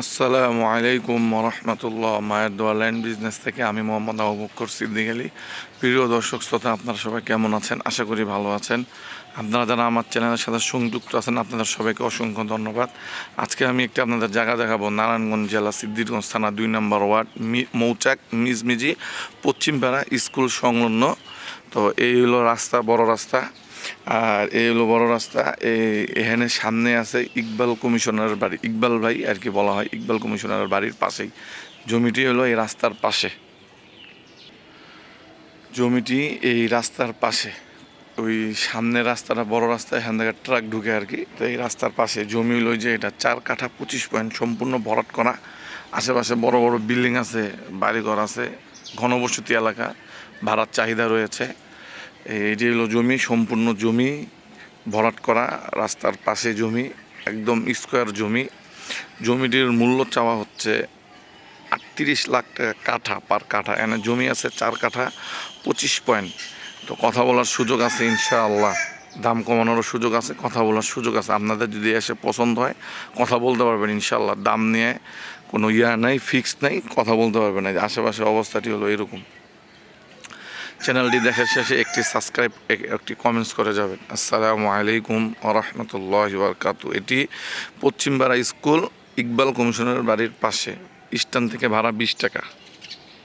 আসসালামু আলাইকুম রহমতুল্লাহ মায়ের দোয়া ল্যান্ড বিজনেস থেকে আমি মোহাম্মদ আবু বক্কর সিদ্দিক আলী। প্রিয় দর্শক শ্রোতা, আপনারা সবাই কেমন আছেন? আশা করি ভালো আছেন। আপনারা যারা আমার চ্যানেলের সাথে সংযুক্ত আছেন, আপনাদের সবাইকে অসংখ্য ধন্যবাদ। আজকে আমি একটি আপনাদের জায়গা দেখাবো। নারায়ণগঞ্জ জেলা সিদ্দিরগঞ্জ থানা দুই নম্বর ওয়ার্ড মৌচাক, মিজমিজি, পশ্চিমপাড়া স্কুল সংলগ্ন। তো এই হলো রাস্তা, বড় রাস্তা। আর এই হলো বড় রাস্তা। এখানে সামনে আছে ইকবাল কমিশনারের বাড়ি। ইকবাল ভাই আর কি বলা হয়, ইকবাল কমিশনারের বাড়ির পাশেই। জমিটি হলো এই রাস্তার পাশে। জমিটি এই রাস্তার পাশে। ওই সামনে রাস্তাটা বড় রাস্তা, এখান থেকে ট্রাক ঢুকে আর কি। তো এই রাস্তার পাশে জমি হলো যে এটা চার কাঠা পঁচিশ পয়েন্ট সম্পূর্ণ ভরাট করা। আশেপাশে বড় বড় বিল্ডিং আছে, বাড়িঘর আছে, ঘনবসতি এলাকা, ভাড়ার চাহিদা রয়েছে। এটি হলো জমি, সম্পূর্ণ জমি, ভরাট করা, রাস্তার পাশে জমি, একদম স্কোয়ার জমি। জমিটির মূল্য চাওয়া হচ্ছে আটত্রিশ লাখ টাকা কাঠা পার কাঠা। এনে জমি আছে চার কাঠা, পঁচিশ পয়েন্ট। তো কথা বলার সুযোগ আছে ইনশাআল্লাহ। দাম কমানোরও সুযোগ আছে, কথা বলার সুযোগ আছে। আপনাদের যদি এসে পছন্দ হয়, কথা বলতে পারবেন ইনশাআল্লাহ। দাম নিয়ে কোনো ইয়া নাই ফিক্সড নাই, কথা বলতে পারবেন। না আশেপাশে অবস্থাটি হলো এরকম। চ্যানেলটি দেখার শেষে একটি সাবস্ক্রাইব একটি কমেন্টস করে যাবেন। আসসালামু আলাইকুম আরহামতুল্লাহ বারকাতু এটি পশ্চিমবাড়া স্কুল ইকবাল কমিশনের বাড়ির পাশে স্টান থেকে ভাড়া বিশ টাকা।